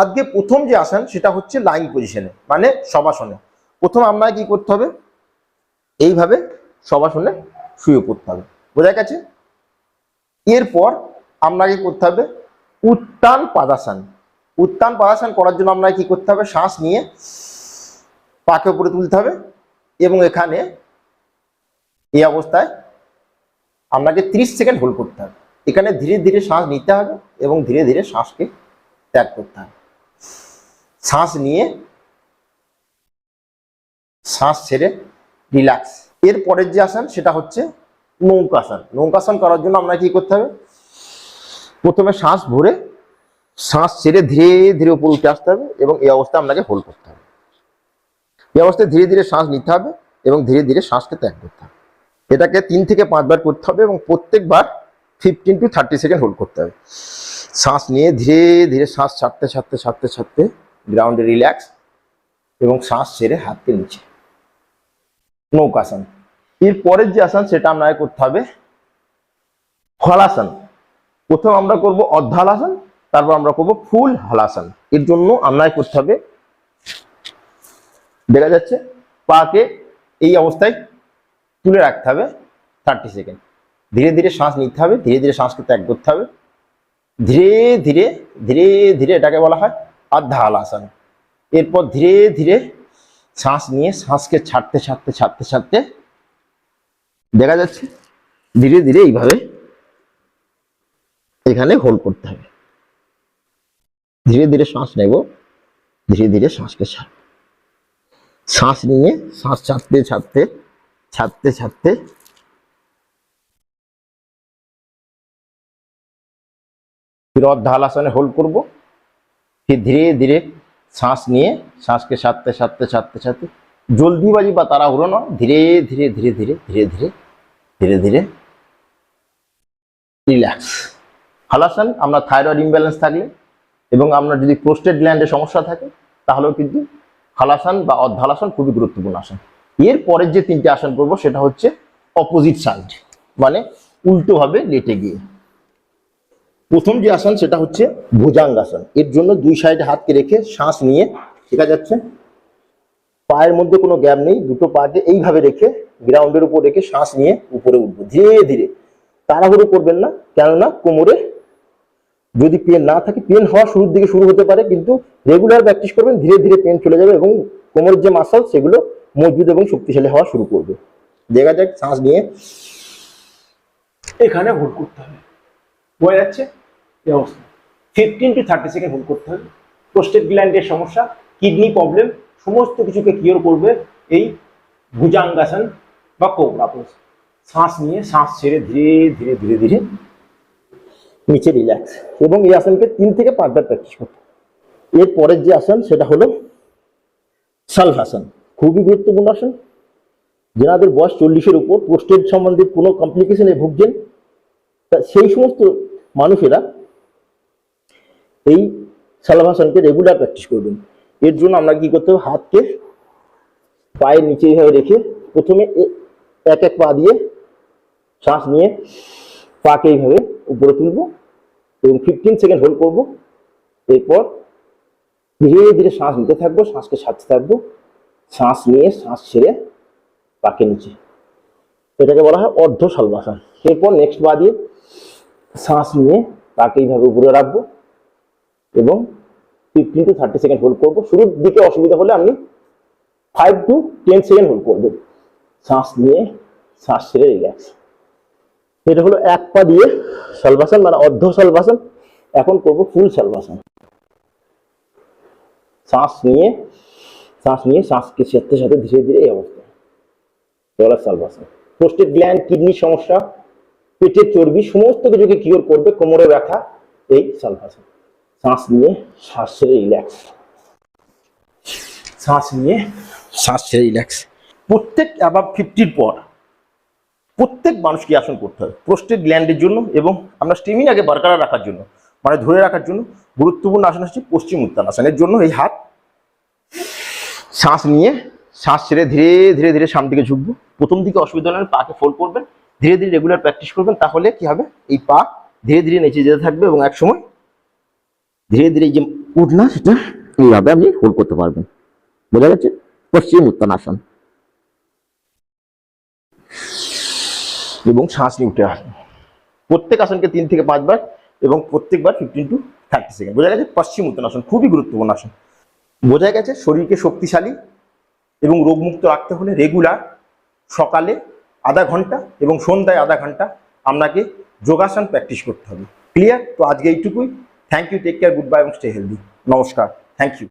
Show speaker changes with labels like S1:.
S1: আজকে প্রথম যে আসন, সেটা হচ্ছে লাইন পজিশনে মানে সবাসনে প্রথম আপনাকে কি করতে হবে? এইভাবে সবাসনে শুয়ে পড়তে হবে। বোঝা গেছে? এরপর আপনাকে করতে হবে? উত্তান পাদাসন। উত্তান পাদাসন করার জন্য আপনাকে কি করতে হবে? শ্বাস নিয়ে পাকে উপরে তুলতে হবে এবং এখানে এই অবস্থায় আপনাকে 30 সেকেন্ড হোল্ড করতে হবে। এখানে ধীরে ধীরে শ্বাস নিতে হবে এবং ধীরে ধীরে শ্বাসকে ত্যাগ করতে হবে। শ্বাস নিয়ে শ্বাস ছেড়ে রিল্যাক্স এর পরের যে আসন, সেটা হচ্ছে নৌকাসন। নৌকাসন করার জন্য আমরা কি করতে হবে? প্রথমে শ্বাস ভরে শ্বাস ছেড়ে ধীরে ধীরে উপর উঠে আসতে হবে এবং এই অবস্থায় আপনাকে হোল্ড করতে হবে। এই অবস্থায় ধীরে ধীরে শ্বাস নিতে হবে এবং ধীরে ধীরে শ্বাসকে ত্যাগ করতে হবে। এটাকে তিন থেকে পাঁচবার করতে হবে এবং প্রত্যেকবার fifteen to thirty second hold করতে হবে। শ্বাস নিয়ে ধীরে ধীরে শ্বাস ছাড়তে ছাড়তে ছাড়তে ছাড়তে গ্রাউন্ডে রিল্যাক্স এবং শ্বাস ছেড়ে হাতকে নিচে। নৌকাসন এর পরের যে আসন সেটা আপনাকে করতে হবে হলাসন। প্রথম আমরা করব অর্ধালাসন, তারপর আমরা করব ফুল হলাসন। এর জন্য আপনাকে করতে হবে, দেখা যাচ্ছে, পাকে এই অবস্থায় তুলে রাখতে হবে থার্টি সেকেন্ড ধীরে ধীরে শ্বাস নিতে হবে, ধীরে ধীরে শ্বাসকে ত্যাগ করতে হবে। ধীরে ধীরে ধীরে ধীরে এটাকে বলা হয় আধা হালাসন এরপর ধীরে ধীরে শ্বাস নিয়ে শ্বাসকে ছাড়তে ছাড়তে ছাড়তে ছাড়তে দেখা যাচ্ছে ধীরে ধীরে এইভাবে এখানে হোল্ড করতে হবে। ধীরে ধীরে শ্বাস নেব, ধীরে ধীরে শ্বাসকে ছাড় শ্বাস নিয়ে শ্বাস ছাড়তে ছাড়তে ছাড়তে ছাড়তে फिर অর্ধালাসনে হোল্ড করব। ধীরে ধীরে শ্বাস নিয়ে শ্বাসকে ছাড়তে ছাড়তে ছাড়তে ছাড়তে জলদিবাজি বা তাড়াহুড়ো নয়, ধীরে ধীরে ধীরে ধীরে ধীরে ধীরে ধীরে ধীরে রিল্যাক্স হালাসান আমরা থাইরয়েড ইমব্যালেন্স থাকলে এবং আমরা যদি প্রোস্টেট গ্ল্যান্ডের সমস্যা থাকে, তাহলেও কিন্তু হালাসান বা অর্ধালাসন খুবই গুরুত্বপূর্ণ আসন এর পরের যে তিনটে আসন করব, সেটা হচ্ছে অপোজিট সাইড মানে উল্টোভাবে লেটে গিয়ে। প্রথম যে আসন সেটা হচ্ছে ভুজাঙ্গাসন। এর জন্য দুই সাইডে হাতকে রেখে শ্বাস নিয়ে দেখা যাচ্ছে? পায়ের মধ্যে কোনো গ্যাপ নেই, দুটো পাকে এইভাবে রেখে গ্রাউন্ডের উপর রেখে শ্বাস নিয়ে উপরে উঠবো, ধীরে ধীরে। তাড়াহুড়ো করবেন না, কেননা কোমরে যদি পেন না থাকে, পেন হওয়া শুরুর দিকে শুরু হতে পারে, কিন্তু রেগুলার প্র্যাকটিস করবেন, ধীরে ধীরে পেন চলে যাবে এবং কোমরের যে মাসল সেগুলো মজবুত এবং শক্তিশালী হওয়া শুরু করবে। দেখা যাক, শ্বাস নিয়ে। এখানে হোল্ড করতে হবে। বোঝা যাচ্ছে? এই অবস্থা। Fifteen to thirty second hold করতে হবে। প্রোস্টেট গ্ল্যান্ডের সমস্যা কিডনি প্রবলেম সমস্ত কিছুকে কিওর করবে এই ভুজাঙ্গাসন বা কোবরা পোজ শ্বাস নিয়ে শ্বাস ছেড়ে ধীরে ধীরে ধীরে ধীরে নিচে রিল্যাক্স এবং এই আসনকে তিন থেকে পাঁচবার প্র্যাকটিস করতে। এর পরের যে আসন, সেটা হলো সালভাসন। খুবই গুরুত্বপূর্ণ আসন। যেনাদের বয়স চল্লিশের উপর প্রোস্টেট সম্বন্ধিত কোনো কমপ্লিকেশনে ভুগছেন, তা সেই সমস্ত মানুষেরা এই সালভাসনকে রেগুলার প্র্যাকটিস করবেন। এর জন্য আমরা কি করতে হবে? হাতকে পায়ের নিচে এইভাবে রেখে প্রথমে এক এক পা দিয়ে শ্বাস নিয়ে পাকে এইভাবে উপরে তুলবো এবং ফিফটিন সেকেন্ড হোল্ড করব। এরপর ধীরে ধীরে শ্বাস নিতে থাকব, শ্বাসকে ছাড়তে থাকব। শ্বাস নিয়ে শ্বাস ছেড়ে পাকে নিচে। এটাকে বলা হয় অর্ধ সালবাসন এরপর নেক্সট পা দিয়ে শ্বাস নিয়ে তাকে এইভাবে উপরে রাখব। এবং fifteen to thirty second hold করব। শুরুর দিকে অসুবিধা হলে আপনি five to ten second hold করবেন শ্বাস নিয়ে, শ্বাস ছেড়ে রিল্যাক্স এটা হলো এক পা দিয়ে সলভাসন মানে অর্ধ সলভাসন এখন করব ফুল সলভাসন শ্বাস নিয়ে শ্বাস নিয়ে, শ্বাসকে সাথে সাথে ধীরে ধীরে এই অবস্থা এগুলো সলভাসন প্রোস্টেট গ্ল্যান্ড কিডনির সমস্যা পেটের চর্বি, সমস্ত কিছুকে কিওর করবে কোমরে ব্যথা, এই সলভাসন শ্বাস নিয়ে শ্বাস ছেড়ে রিল্যাক্স শ্বাস নিয়ে শ্বাস ছেড়ে রিল্যাক্স প্রত্যেক আবার ফিফটির পর প্রত্যেক মানুষকে আসন করতে হবে। প্রোস্টেট গ্ল্যান্ডের জন্য এবং আমরা স্টেমিনাকে বরকরার রাখার জন্য মানে ধরে রাখার জন্য গুরুত্বপূর্ণ আসন হচ্ছে পশ্চিম উত্তানাসনের জন্য এই হাত শ্বাস নিয়ে শ্বাস ছেড়ে ধীরে ধীরে ধীরে সামনের দিকে ঝুঁকবো। প্রথম দিকে অসুবিধা হলে পাকে ফোল্ড করবেন, ধীরে ধীরে রেগুলার প্র্যাকটিস করবেন, তাহলে কি হবে? এই পা ধীরে ধীরে নিচে যেতে থাকবে এবং এক সময় ধীরে ধীরে যে
S2: কোড না সেটা এইভাবে আপনি হোল্ড করতে পারবেন। বোঝা যাচ্ছে পশ্চিম উত্তানাসন
S1: এবং শ্বাস নিয়ে উঠে আসুন প্রত্যেক আসনকে তিন থেকে পাঁচবার এবং প্রত্যেকবার ফিফটিন টু থার্টি সেকেন্ড বোঝা গেছে? পশ্চিম উত্তানাসন খুবই গুরুত্বপূর্ণ আসন। বোঝা গেছে শরীরকে শক্তিশালী এবং রোগমুক্ত রাখতে হলে রেগুলার সকালে আধা ঘণ্টা এবং সন্ধ্যায় আধা ঘণ্টা আপনাকে যোগাসন প্র্যাকটিস করতে হবে। ক্লিয়ার তো আজকে এইটুকুই। Thank you take care good bye এবং স্টে হেলদি নমস্কার থ্যাংক ইউ